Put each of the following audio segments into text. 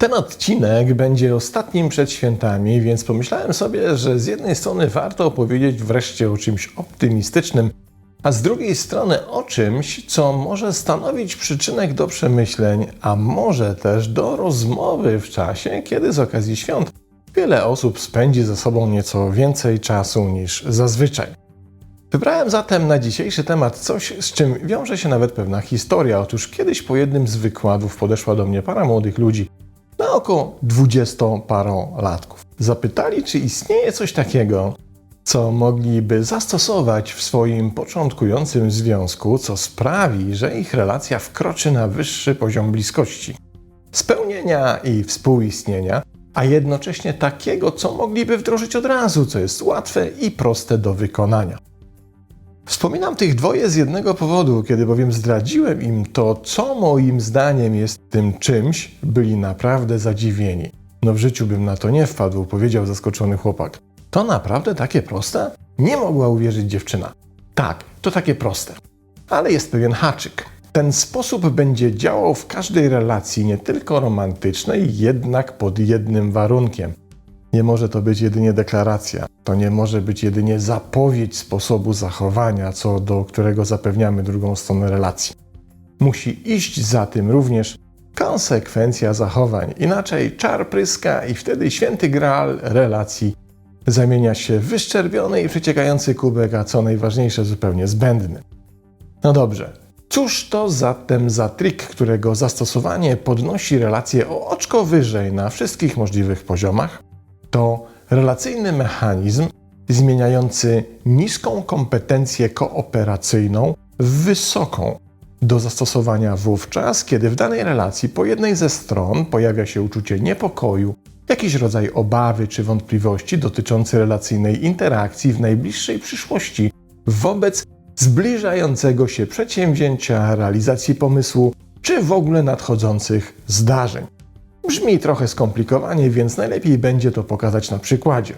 Ten odcinek będzie ostatnim przed świętami, więc pomyślałem sobie, że z jednej strony warto opowiedzieć wreszcie o czymś optymistycznym, a z drugiej strony o czymś, co może stanowić przyczynek do przemyśleń, a może też do rozmowy w czasie, kiedy z okazji świąt wiele osób spędzi ze sobą nieco więcej czasu niż zazwyczaj. Wybrałem zatem na dzisiejszy temat coś, z czym wiąże się nawet pewna historia. Otóż kiedyś po jednym z wykładów podeszła do mnie para młodych ludzi na około dwudziestoparolatków. Zapytali, czy istnieje coś takiego, co mogliby zastosować w swoim początkującym związku, co sprawi, że ich relacja wkroczy na wyższy poziom bliskości, spełnienia i współistnienia, a jednocześnie takiego, co mogliby wdrożyć od razu, co jest łatwe i proste do wykonania. Wspominam tych dwoje z jednego powodu, kiedy bowiem zdradziłem im to, co moim zdaniem jest tym czymś, byli naprawdę zadziwieni. No w życiu bym na to nie wpadł, powiedział zaskoczony chłopak. To naprawdę takie proste? Nie mogła uwierzyć dziewczyna. Tak, to takie proste. Ale jest pewien haczyk. Ten sposób będzie działał w każdej relacji, nie tylko romantycznej, jednak pod jednym warunkiem. Nie może to być jedynie deklaracja, to nie może być jedynie zapowiedź sposobu zachowania, co do którego zapewniamy drugą stronę relacji. Musi iść za tym również konsekwencja zachowań, inaczej czar pryska i wtedy święty graal relacji zamienia się w wyszczerbiony i przeciekający kubek, a co najważniejsze, zupełnie zbędny. No dobrze, cóż to zatem za trik, którego zastosowanie podnosi relacje o oczko wyżej na wszystkich możliwych poziomach? To relacyjny mechanizm zmieniający niską kompetencję kooperacyjną w wysoką, do zastosowania wówczas, kiedy w danej relacji po jednej ze stron pojawia się uczucie niepokoju, jakiś rodzaj obawy czy wątpliwości dotyczący relacyjnej interakcji w najbliższej przyszłości wobec zbliżającego się przedsięwzięcia, realizacji pomysłu czy w ogóle nadchodzących zdarzeń. Brzmi trochę skomplikowanie, więc najlepiej będzie to pokazać na przykładzie.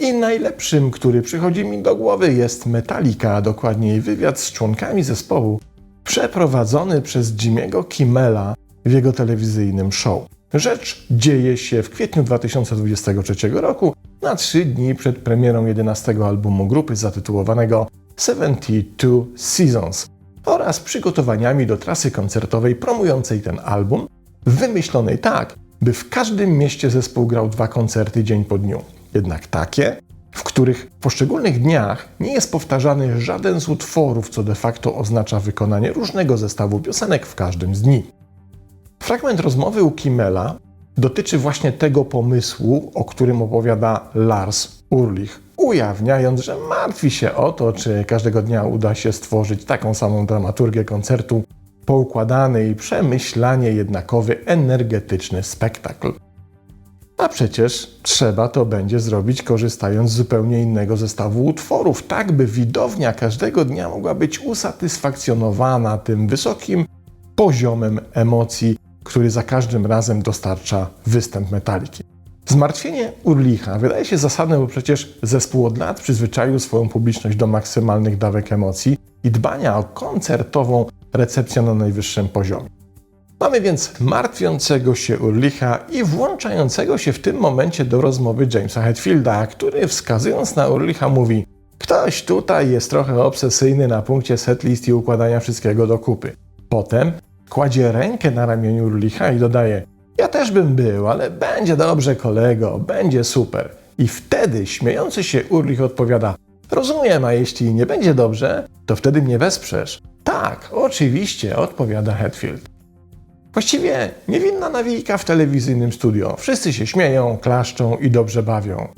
I najlepszym, który przychodzi mi do głowy, jest Metallica, a dokładniej wywiad z członkami zespołu, przeprowadzony przez Jimmy'ego Kimmela w jego telewizyjnym show. Rzecz dzieje się w kwietniu 2023 roku, na trzy dni przed premierą 11 albumu grupy zatytułowanego 72 Seasons oraz przygotowaniami do trasy koncertowej promującej ten album, wymyślonej tak, by w każdym mieście zespół grał dwa koncerty dzień po dniu. Jednak takie, w których w poszczególnych dniach nie jest powtarzany żaden z utworów, co de facto oznacza wykonanie różnego zestawu piosenek w każdym z dni. Fragment rozmowy u Kimmela dotyczy właśnie tego pomysłu, o którym opowiada Lars Urlich, ujawniając, że martwi się o to, czy każdego dnia uda się stworzyć taką samą dramaturgię koncertu, poukładany i przemyślanie jednakowy, energetyczny spektakl. A przecież trzeba to będzie zrobić korzystając z zupełnie innego zestawu utworów, tak by widownia każdego dnia mogła być usatysfakcjonowana tym wysokim poziomem emocji, który za każdym razem dostarcza występ metaliki. Zmartwienie Urlicha wydaje się zasadne, bo przecież zespół od lat przyzwyczaił swoją publiczność do maksymalnych dawek emocji i dbania o koncertową recepcję na najwyższym poziomie. Mamy więc martwiącego się Urlicha i włączającego się w tym momencie do rozmowy Jamesa Hetfielda, który wskazując na Urlicha mówi Ktoś tutaj jest trochę obsesyjny na punkcie setlist i układania wszystkiego do kupy. Potem kładzie rękę na ramieniu Urlicha i dodaje Ja też bym był, ale będzie dobrze kolego, będzie super. I wtedy śmiejący się Urlich odpowiada Rozumiem, a jeśli nie będzie dobrze, to wtedy mnie wesprzesz. Tak, oczywiście, odpowiada Hetfield. Właściwie niewinna nawijka w telewizyjnym studio. Wszyscy się śmieją, klaszczą i dobrze bawią.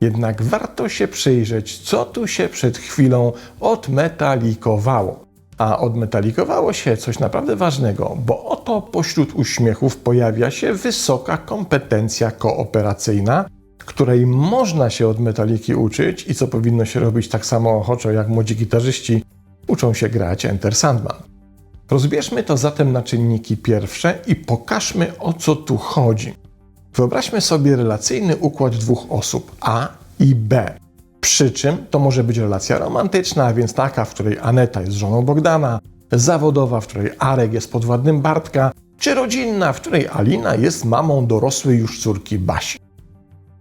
Jednak warto się przyjrzeć, co tu się przed chwilą odmetalikowało. A odmetalikowało się coś naprawdę ważnego, bo oto pośród uśmiechów pojawia się wysoka kompetencja kooperacyjna, której można się od metaliki uczyć i co powinno się robić tak samo ochoczo jak młodzi gitarzyści uczą się grać Enter Sandman. Rozbierzmy to zatem na czynniki pierwsze i pokażmy o co tu chodzi. Wyobraźmy sobie relacyjny układ dwóch osób A i B. Przy czym to może być relacja romantyczna, więc taka, w której Aneta jest żoną Bogdana, zawodowa, w której Arek jest podwładnym Bartka, czy rodzinna, w której Alina jest mamą dorosłej już córki Basi.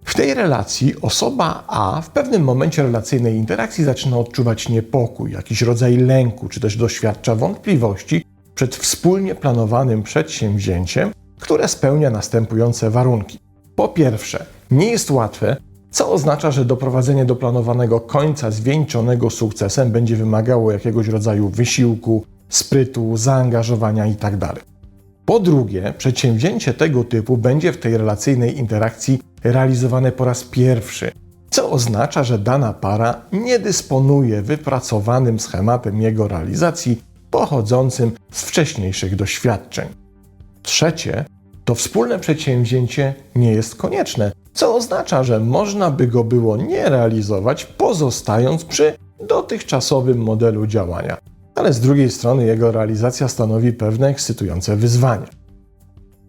W tej relacji osoba A w pewnym momencie relacyjnej interakcji zaczyna odczuwać niepokój, jakiś rodzaj lęku, czy też doświadcza wątpliwości przed wspólnie planowanym przedsięwzięciem, które spełnia następujące warunki. Po pierwsze, nie jest łatwe, co oznacza, że doprowadzenie do planowanego końca zwieńczonego sukcesem będzie wymagało jakiegoś rodzaju wysiłku, sprytu, zaangażowania itd. Po drugie, przedsięwzięcie tego typu będzie w tej relacyjnej interakcji realizowane po raz pierwszy, co oznacza, że dana para nie dysponuje wypracowanym schematem jego realizacji pochodzącym z wcześniejszych doświadczeń. Trzecie, to wspólne przedsięwzięcie nie jest konieczne, co oznacza, że można by go było nie realizować, pozostając przy dotychczasowym modelu działania, ale z drugiej strony jego realizacja stanowi pewne ekscytujące wyzwanie.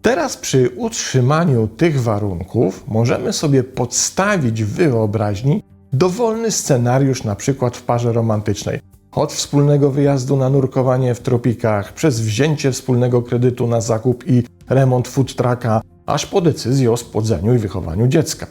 Teraz przy utrzymaniu tych warunków możemy sobie podstawić w wyobraźni dowolny scenariusz, na przykład w parze romantycznej. Od wspólnego wyjazdu na nurkowanie w tropikach, przez wzięcie wspólnego kredytu na zakup i remont food trucka, aż po decyzję o spłodzeniu i wychowaniu dziecka.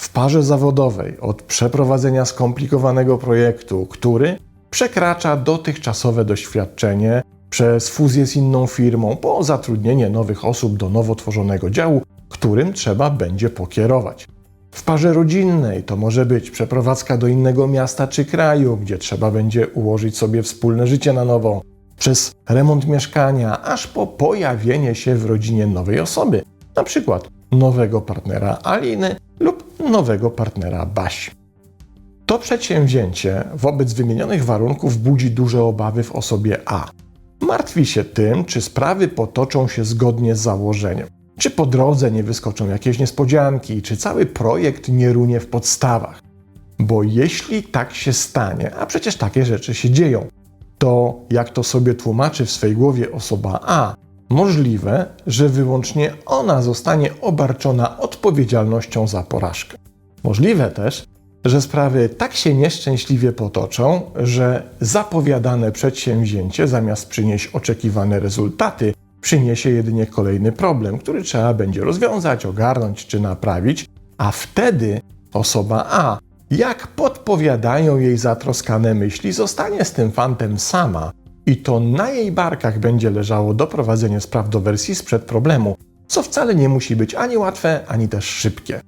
W parze zawodowej od przeprowadzenia skomplikowanego projektu, który przekracza dotychczasowe doświadczenie przez fuzję z inną firmą, po zatrudnienie nowych osób do nowo tworzonego działu, którym trzeba będzie pokierować. W parze rodzinnej to może być przeprowadzka do innego miasta czy kraju, gdzie trzeba będzie ułożyć sobie wspólne życie na nowo, przez remont mieszkania, aż po pojawienie się w rodzinie nowej osoby, na przykład nowego partnera Aliny lub nowego partnera Basi. To przedsięwzięcie wobec wymienionych warunków budzi duże obawy w osobie A. Martwi się tym, czy sprawy potoczą się zgodnie z założeniem, czy po drodze nie wyskoczą jakieś niespodzianki, czy cały projekt nie runie w podstawach. Bo jeśli tak się stanie, a przecież takie rzeczy się dzieją, to jak to sobie tłumaczy w swej głowie osoba A, możliwe, że wyłącznie ona zostanie obarczona odpowiedzialnością za porażkę. Możliwe też, że sprawy tak się nieszczęśliwie potoczą, że zapowiadane przedsięwzięcie zamiast przynieść oczekiwane rezultaty, przyniesie jedynie kolejny problem, który trzeba będzie rozwiązać, ogarnąć czy naprawić, a wtedy osoba A, jak podpowiadają jej zatroskane myśli, zostanie z tym fantem sama i to na jej barkach będzie leżało doprowadzenie spraw do wersji sprzed problemu, co wcale nie musi być ani łatwe, ani też szybkie.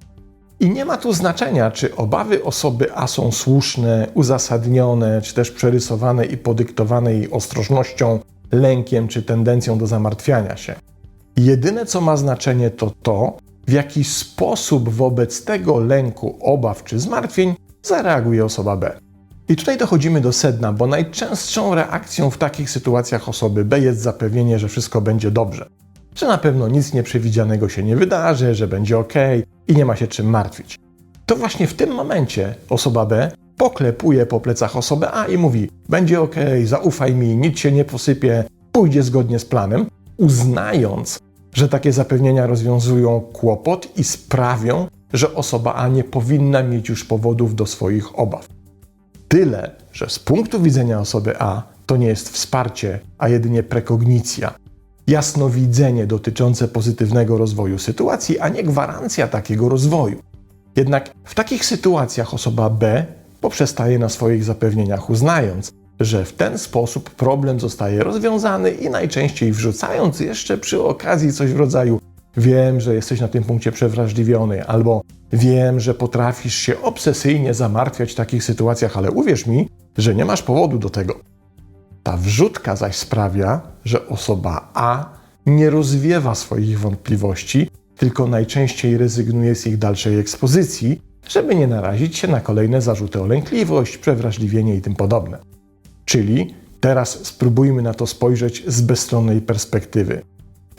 I nie ma tu znaczenia, czy obawy osoby A są słuszne, uzasadnione, czy też przerysowane i podyktowane jej ostrożnością, lękiem czy tendencją do zamartwiania się. Jedyne, co ma znaczenie, to to, w jaki sposób wobec tego lęku, obaw czy zmartwień zareaguje osoba B. I tutaj dochodzimy do sedna, bo najczęstszą reakcją w takich sytuacjach osoby B jest zapewnienie, że wszystko będzie dobrze. Że na pewno nic nieprzewidzianego się nie wydarzy, że będzie ok i nie ma się czym martwić. To właśnie w tym momencie osoba B poklepuje po plecach osobę A i mówi: Będzie ok, zaufaj mi, nic się nie posypie, pójdzie zgodnie z planem, uznając, że takie zapewnienia rozwiązują kłopot i sprawią, że osoba A nie powinna mieć już powodów do swoich obaw. Tyle, że z punktu widzenia osoby A to nie jest wsparcie, a jedynie prekognicja, jasnowidzenie dotyczące pozytywnego rozwoju sytuacji, a nie gwarancja takiego rozwoju. Jednak w takich sytuacjach osoba B poprzestaje na swoich zapewnieniach, uznając, że w ten sposób problem zostaje rozwiązany i najczęściej wrzucając jeszcze przy okazji coś w rodzaju wiem, że jesteś na tym punkcie przewrażliwiony, albo wiem, że potrafisz się obsesyjnie zamartwiać w takich sytuacjach, ale uwierz mi, że nie masz powodu do tego. Ta wrzutka zaś sprawia, że osoba A nie rozwiewa swoich wątpliwości, tylko najczęściej rezygnuje z ich dalszej ekspozycji, żeby nie narazić się na kolejne zarzuty o lękliwość, przewrażliwienie i tym podobne. Czyli teraz spróbujmy na to spojrzeć z bezstronnej perspektywy.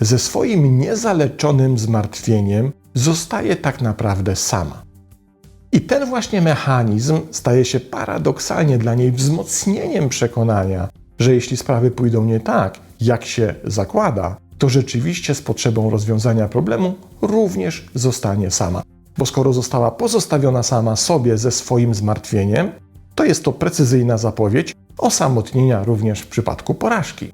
Ze swoim niezaleczonym zmartwieniem zostaje tak naprawdę sama. I ten właśnie mechanizm staje się paradoksalnie dla niej wzmocnieniem przekonania, że jeśli sprawy pójdą nie tak, jak się zakłada, to rzeczywiście z potrzebą rozwiązania problemu również zostanie sama. bo skoro została pozostawiona sama sobie ze swoim zmartwieniem, to jest to precyzyjna zapowiedź osamotnienia również w przypadku porażki.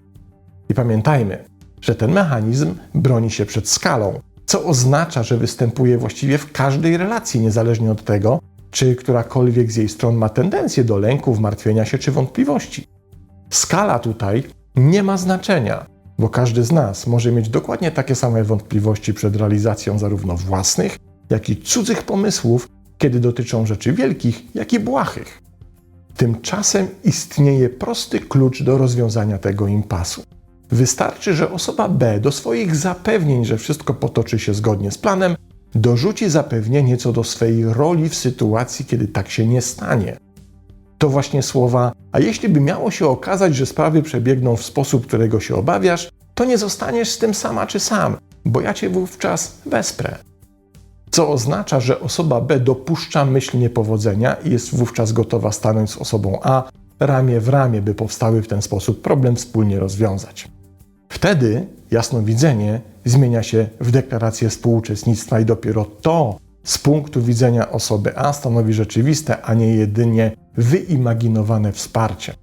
I pamiętajmy, że ten mechanizm broni się przed skalą, co oznacza, że występuje właściwie w każdej relacji, niezależnie od tego, czy którakolwiek z jej stron ma tendencję do lęku, wmartwienia się czy wątpliwości. Skala tutaj nie ma znaczenia, bo każdy z nas może mieć dokładnie takie same wątpliwości przed realizacją zarówno własnych, jak i cudzych pomysłów, kiedy dotyczą rzeczy wielkich, jak i błahych. Tymczasem istnieje prosty klucz do rozwiązania tego impasu. Wystarczy, że osoba B do swoich zapewnień, że wszystko potoczy się zgodnie z planem, dorzuci zapewnienie co do swej roli w sytuacji, kiedy tak się nie stanie. To właśnie słowa, a jeśli by miało się okazać, że sprawy przebiegną w sposób, którego się obawiasz, to nie zostaniesz z tym sama czy sam, bo ja cię wówczas wesprę. Co oznacza, że osoba B dopuszcza myśl niepowodzenia i jest wówczas gotowa stanąć z osobą A ramię w ramię, by powstały w ten sposób problem wspólnie rozwiązać. Wtedy jasnowidzenie zmienia się w deklarację współuczestnictwa i dopiero to z punktu widzenia osoby A stanowi rzeczywiste, a nie jedynie wyimaginowane wsparcie.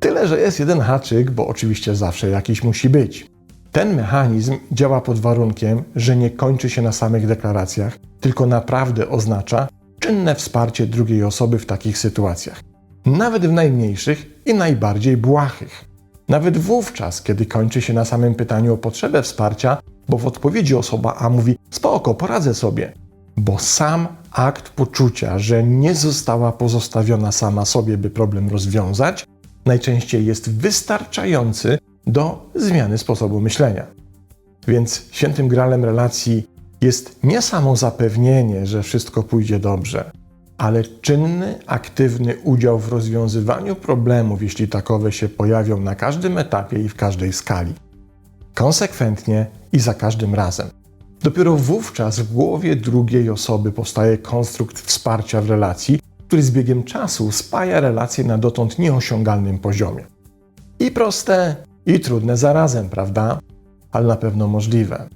Tyle, że jest jeden haczyk, bo oczywiście zawsze jakiś musi być. Ten mechanizm działa pod warunkiem, że nie kończy się na samych deklaracjach, tylko naprawdę oznacza czynne wsparcie drugiej osoby w takich sytuacjach, nawet w najmniejszych i najbardziej błahych. Nawet wówczas, kiedy kończy się na samym pytaniu o potrzebę wsparcia, bo w odpowiedzi osoba A mówi: Spoko, poradzę sobie, bo sam akt poczucia, że nie została pozostawiona sama sobie, by problem rozwiązać, najczęściej jest wystarczający do zmiany sposobu myślenia. Więc świętym gralem relacji jest nie samo zapewnienie, że wszystko pójdzie dobrze, ale czynny, aktywny udział w rozwiązywaniu problemów, jeśli takowe się pojawią na każdym etapie i w każdej skali. Konsekwentnie i za każdym razem. Dopiero wówczas w głowie drugiej osoby powstaje konstrukt wsparcia w relacji, który z biegiem czasu spaja relacje na dotąd nieosiągalnym poziomie. I proste, i trudne zarazem, prawda? Ale na pewno możliwe.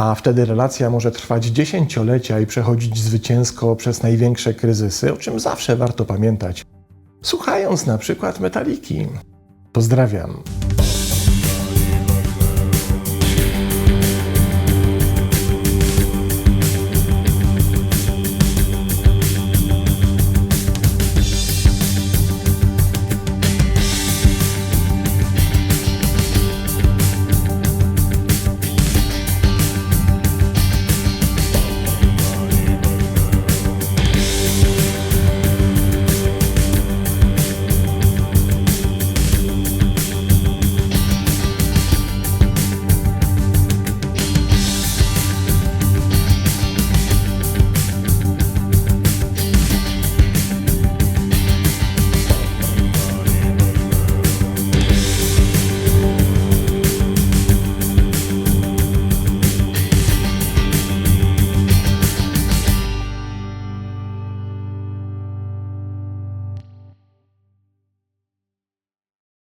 A wtedy relacja może trwać dziesięciolecia i przechodzić zwycięsko przez największe kryzysy, o czym zawsze warto pamiętać, słuchając na przykład metaliki. Pozdrawiam.